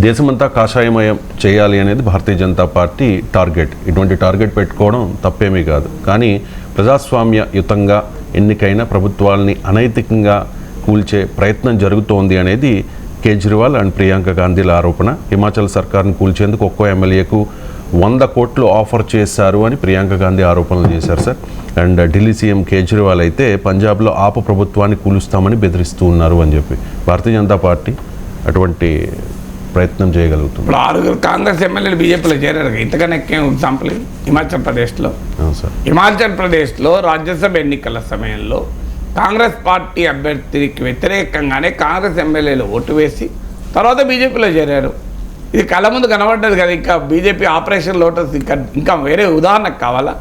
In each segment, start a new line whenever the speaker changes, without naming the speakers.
దేశమంతా కాషాయమయం చేయాలి అనేది భారతీయ జనతా పార్టీ టార్గెట్. ఇటువంటి టార్గెట్ పెట్టుకోవడం తప్పేమీ కాదు. కానీ ప్రజాస్వామ్యయుతంగా ఎన్నికైన ప్రభుత్వాల్ని అనైతికంగా కూల్చే ప్రయత్నం జరుగుతోంది అనేది కేజ్రీవాల్ అండ్ ప్రియాంక గాంధీల ఆరోపణ. హిమాచల్ సర్కార్ని కూల్చేందుకు ఒక్కో ఎమ్మెల్యేకు వంద కోట్లు ఆఫర్ చేశారు అని ప్రియాంక గాంధీ ఆరోపణలు చేశారు sir. And Delhi CM Kejriwal అయితే పంజాబ్లో ఆప ప్రభుత్వాన్ని కూలుస్తామని బెదిరిస్తూ ఉన్నారు అని చెప్పి. భారతీయ జనతా పార్టీ అటువంటి ప్రయత్నం చేయగలుగుతుంది
ఇప్పుడు ఆరుగురు కాంగ్రెస్ ఎమ్మెల్యేలు బీజేపీలో చేరారు. ఇంతకన్నా ఎక్కేం ఎగ్జాంపుల్ హిమాచల్ ప్రదేశ్లో.
సార్.
హిమాచల్ ప్రదేశ్లో రాజ్యసభ ఎన్నికల సమయంలో కాంగ్రెస్ పార్టీ అభ్యర్థికి వ్యతిరేకంగానే కాంగ్రెస్ ఎమ్మెల్యేలు ఓటు వేసి తర్వాత బీజేపీలో చేరారు. ఇది కళ్ళ ముందు కనబడ్డది కదా ఇంకా బీజేపీ ఆపరేషన్ లోటస్ ఇంకా ఇంకా వేరే ఉదాహరణకు కావాలా?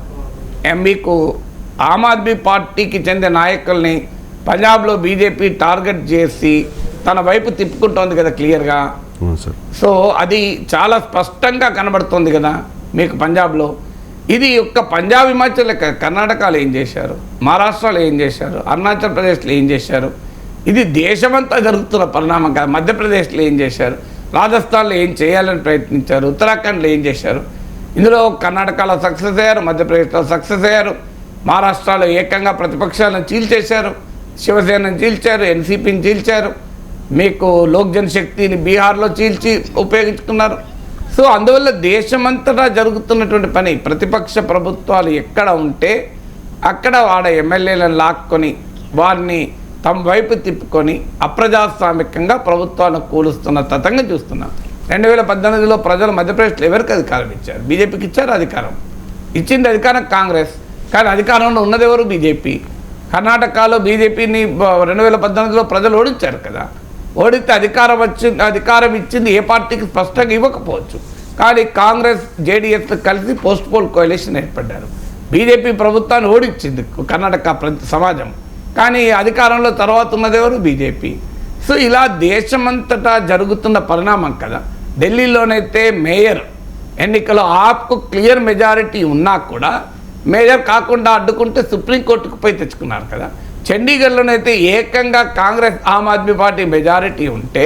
మీకు ఆమ్ ఆద్మీ పార్టీకి చెందిన నాయకుల్ని పంజాబ్లో బీజేపీ టార్గెట్ చేసి తన వైపు తిప్పుకుంటోంది కదా క్లియర్గా. సో అది చాలా స్పష్టంగా కనబడుతుంది కదా మీకు పంజాబ్లో. ఇది ఒక్క పంజాబ్ హిమాచల్ క- కర్ణాటకలో ఏం చేశారు? మహారాష్ట్రలో ఏం చేశారు? అరుణాచల్ ప్రదేశ్లో ఏం చేశారు? ఇది దేశమంతా జరుగుతున్న పరిణామం కాదు. మధ్యప్రదేశ్లో ఏం చేశారు? రాజస్థాన్లో ఏం చేయాలని ప్రయత్నించారు? ఉత్తరాఖండ్లో ఏం చేశారు? ఇందులో కర్ణాటకలో సక్సెస్ అయ్యారు మధ్యప్రదేశ్లో సక్సెస్ అయ్యారు మహారాష్ట్రలో ఏకంగా ప్రతిపక్షాలను చీల్చేశారు శివసేనను చీల్చారు ఎన్సీపీని చీల్చారు మీకు లోక్ జనశక్తిని బీహార్లో చీల్చి ఉపయోగించుకున్నారు. సో అందువల్ల దేశమంతటా జరుగుతున్నటువంటి పని ప్రతిపక్ష ప్రభుత్వాలు ఎక్కడ ఉంటే అక్కడ వాడ ఎమ్మెల్యేలను లాక్కొని వారిని తమ వైపు తిప్పుకొని అప్రజాస్వామికంగా ప్రభుత్వాలను కూలుస్తున్న తతంగా చూస్తున్నాం. రెండు వేల పద్దెనిమిదిలో ప్రజలు మధ్యప్రదేశ్లో ఎవరికి అధికారం ఇచ్చారు? బీజేపీకి ఇచ్చారు అధికారం? ఇచ్చింది అధికారం కాంగ్రెస్. కానీ అధికారంలో ఉన్నది ఎవరు? బీజేపీ. కర్ణాటకలో బీజేపీని రెండు వేల పద్దెనిమిదిలో ప్రజలు ఓడించారు కదా. ఓడితే అధికారం వచ్చింది అధికారం ఇచ్చింది ఏ పార్టీకి స్పష్టంగా ఇవ్వకపోవచ్చు. కానీ కాంగ్రెస్ జేడీఎస్తో కలిసి పోస్ట్ పోల్ కోయలేషన్ ఏర్పడ్డారు. బీజేపీ ప్రభుత్వాన్ని ఓడించింది కర్ణాటక ప్ర- సమాజం. కానీ అధికారంలో తర్వాత ఉన్నది ఎవరు? బీజేపీ. సో ఇలా దేశమంతటా జరుగుతున్న పరిణామం కదా. ఢిల్లీలోనైతే మేయర్ ఎన్నికలో ఆప్కు క్లియర్ మెజారిటీ ఉన్నా కూడా మేయర్ కాకుండా అడ్డుకుంటే సుప్రీంకోర్టుకు పోయి తెచ్చుకున్నారు కదా. చండీగఢ్లోనైతే ఏకంగా Congress Aam Aadmi party majority ఉంటే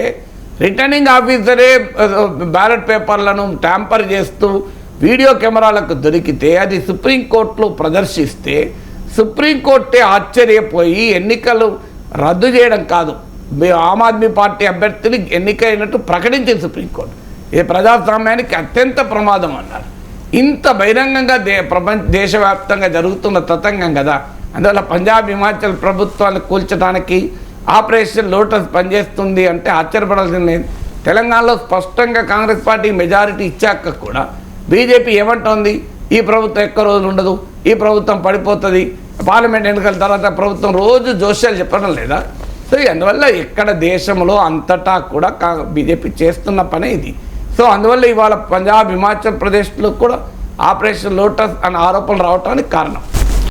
రిటర్నింగ్ ఆఫీసరే బ్యాలెట్ పేపర్లను ట్యాంపర్ చేస్తూ వీడియో కెమెరాలకు దొరికితే అది సుప్రీంకోర్టులో ప్రదర్శిస్తే సుప్రీంకోర్టే ఆశ్చర్యపోయి ఎన్నికలు రద్దు చేయడం కాదు. ఆమ్ ఆద్మీ పార్టీ అభ్యర్థిని ఎన్నికైనట్టు ప్రకటించింది సుప్రీంకోర్టు ఇది ప్రజాస్వామ్యానికి అత్యంత ప్రమాదం అన్నారు. ఇంత బహిరంగంగా దే ప్రపంచ దేశవ్యాప్తంగా జరుగుతున్న తతంగం కదా. అందువల్ల పంజాబ్ హిమాచల్ ప్రభుత్వాన్ని కూల్చడానికి ఆపరేషన్ లోటస్ పనిచేస్తుంది అంటే ఆశ్చర్యపడాల్సింది లేదు. తెలంగాణలో స్పష్టంగా కాంగ్రెస్ పార్టీ మెజారిటీ ఇచ్చాక కూడా బీజేపీ ఏమంటోంది? ఈ ప్రభుత్వం ఎక్కువ రోజులు ఉండదు. ఈ ప్రభుత్వం పడిపోతుంది. పార్లమెంట్ ఎన్నికల తర్వాత ప్రభుత్వం రోజు జోష్యాలు చెప్పడం లేదా? సో అందువల్ల ఎక్కడ దేశంలో అంతటా కూడా కా బీజేపీ చేస్తున్న పనే ఇది. సో అందువల్ల ఇవాళ పంజాబ్ హిమాచల్ ప్రదేశ్లో కూడా ఆపరేషన్ లోటస్ అనే ఆరోపణలు రావడానికి కారణం.